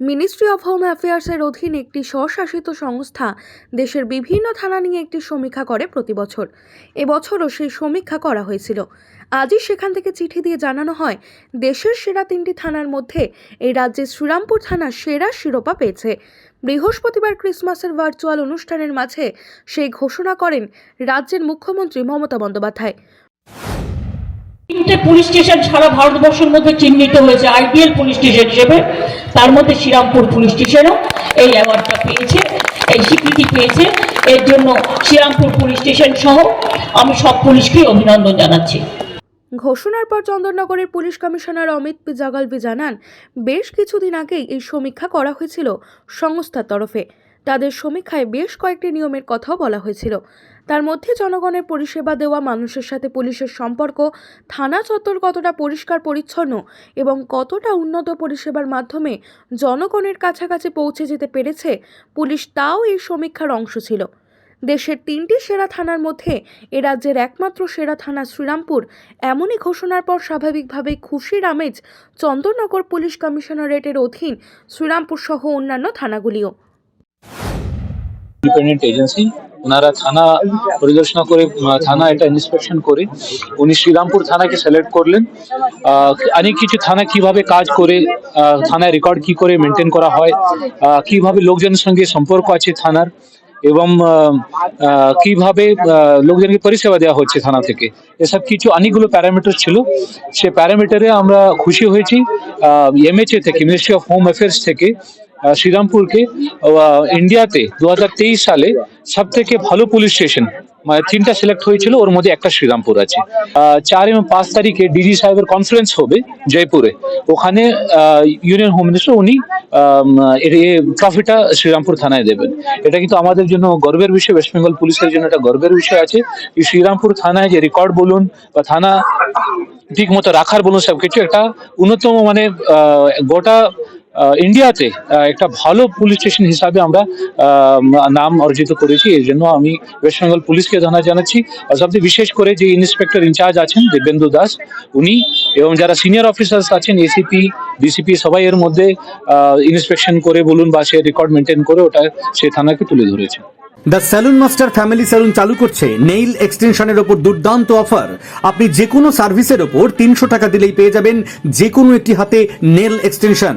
Ministry of home অ্যাফেয়ার্সের অধীন একটি স্বশাসিত সংস্থা দেশের বিভিন্ন থানা নিয়ে একটি সমীক্ষা করে প্রতি বছর। এবছরও সেই সমীক্ষা করা হয়েছিল। আজই সেখান থেকে চিঠি দিয়ে জানানো হয়, দেশের সেরা তিনটি থানার মধ্যে এই রাজ্যের শ্রীরামপুর থানা সেরা শিরোপা পেয়েছে। বৃহস্পতিবার ক্রিসমাসের ভার্চুয়াল অনুষ্ঠানের মাঝে সেই ঘোষণা করেন রাজ্যের মুখ্যমন্ত্রী মমতা বন্দ্যোপাধ্যায়। তিনটে পুলিশ স্টেশন সারা ভারতবর্ষের মধ্যে চিহ্নিত হয়েছে আইডিয়াল পুলিশ স্টেশন হিসেবে। তার মধ্যে শ্রীরামপুর পুলিশ স্টেশনও এই অ্যাওয়ার্ডটা পেয়েছে, এই স্বীকৃতি পেয়েছে। এর জন্য শ্রীরামপুর পুলিশ স্টেশন সহ আমি সব পুলিশকে অভিনন্দন জানাচ্ছি। ঘোষণার পর চন্দননগরের পুলিশ কমিশনার অমিত জাগালবি জানান, বেশ কিছুদিন আগেই এই সমীক্ষা করা হয়েছিল সংস্থার তরফে। তাদের সমীক্ষায় বেশ কয়েকটি নিয়মের কথাও বলা হয়েছিল। তার মধ্যে জনগণের পরিষেবা দেওয়া, মানুষের সাথে পুলিশের সম্পর্ক, থানা চত্বর কতটা পরিষ্কার, পরিচ্ছন্ন এবং কতটা উন্নত পরিষেবার মাধ্যমে জনগণের কাছাকাছি পৌঁছে যেতে পেরেছে, পুলিশ তাও এই সমীক্ষার অংশ ছিল। দেশের তিনটি সেরা থানার মধ্যে এ রাজ্যের একমাত্র সেরা থানা শ্রীরামপুর। এমনই ঘোষণার পর স্বাভাবিকভাবেই খুশির আমেজ চন্দননগর পুলিশ কমিশনারেটের অধীন শ্রীরামপুর সহ অন্যান্য থানাগুলিও। ইন্ডিপেন্ডেন্ট এজেন্সি ওনারা থানা পরিদর্শন করে থানা এটা ইন্সপেকশন করে। উনি শ্রীরামপুর থানাকে সিলেক্ট করলেন। অনেক কিছু থানা কীভাবে কাজ করে থানায় রেকর্ড কি করে মেনটেন করা হয় কীভাবে লোকজনের সঙ্গে সম্পর্ক আছে থানার এবং কীভাবে লোকজনকে পরিষেবা দেওয়া হচ্ছে থানা থেকে। এসব কিছু অনেকগুলো প্যারামিটার ছিল। সে প্যারামিটারে আমরা খুশি হয়েছি। এমএচএ থেকে মিনিস্ট্রি অফ হোম অ্যাফেয়ার্স থেকে শ্রীরামপুরকে ইন্ডিয়াতে দুহাজার তেইশ সালে সব থেকে ভালো পুলিশ স্টেশন মানে তিনটা সিলেক্ট হয়েছিল, ওর মধ্যে একটা শ্রীরামপুর আছে। চার এবং পাঁচ তারিখে ডিজি সাহেবের কনফারেন্স হবে জয়পুরে। ওখানে ইউনিয়ন হোম মিনিস্টার উনি ট্রফিটা শ্রীরামপুর থানায় দেবেন। এটা কিন্তু আমাদের জন্য গর্বের বিষয় ওয়েস্ট বেঙ্গল পুলিশের জন্য একটা গর্বের বিষয় আছে। এই শ্রীরামপুর থানায় যে রেকর্ড বলুন বা থানা ঠিক মতো রাখার বলুন সবকিছু, একটা উন্নতম মানে গোটা ইন্ডিয়াতে একটা ভালো পুলিশ স্টেশন হিসাবে আমরা নাম অর্জিত করেছি। এই জন্য আমি ওয়েস্ট বেঙ্গল পুলিশকে ধন্যবাদ জানাচ্ছি। আর সবচেয়ে বিশেষ করে যে ইন্সপেক্টর ইনচার্জ আছেন, দেবেন্দু দাস, উনি এবং যারা সিনিয়র অফিসার্স আছেন এসিপি ডিসিপি সবাই এর মধ্যে ইন্সপেকশন করে বলুন বা সে রেকর্ড মেনটেন করে ওটা সেই থানাকে তুলে ধরেছে। The salon master family salon চালু করছে নেইল এক্সটেনশনের ওপর দুর্দান্ত অফার আপনি যে কোনো সার্ভিসের ওপর তিনশো টাকা দিলেই পেয়ে যাবেন যে কোনো একটি হাতে নেল এক্সটেনশন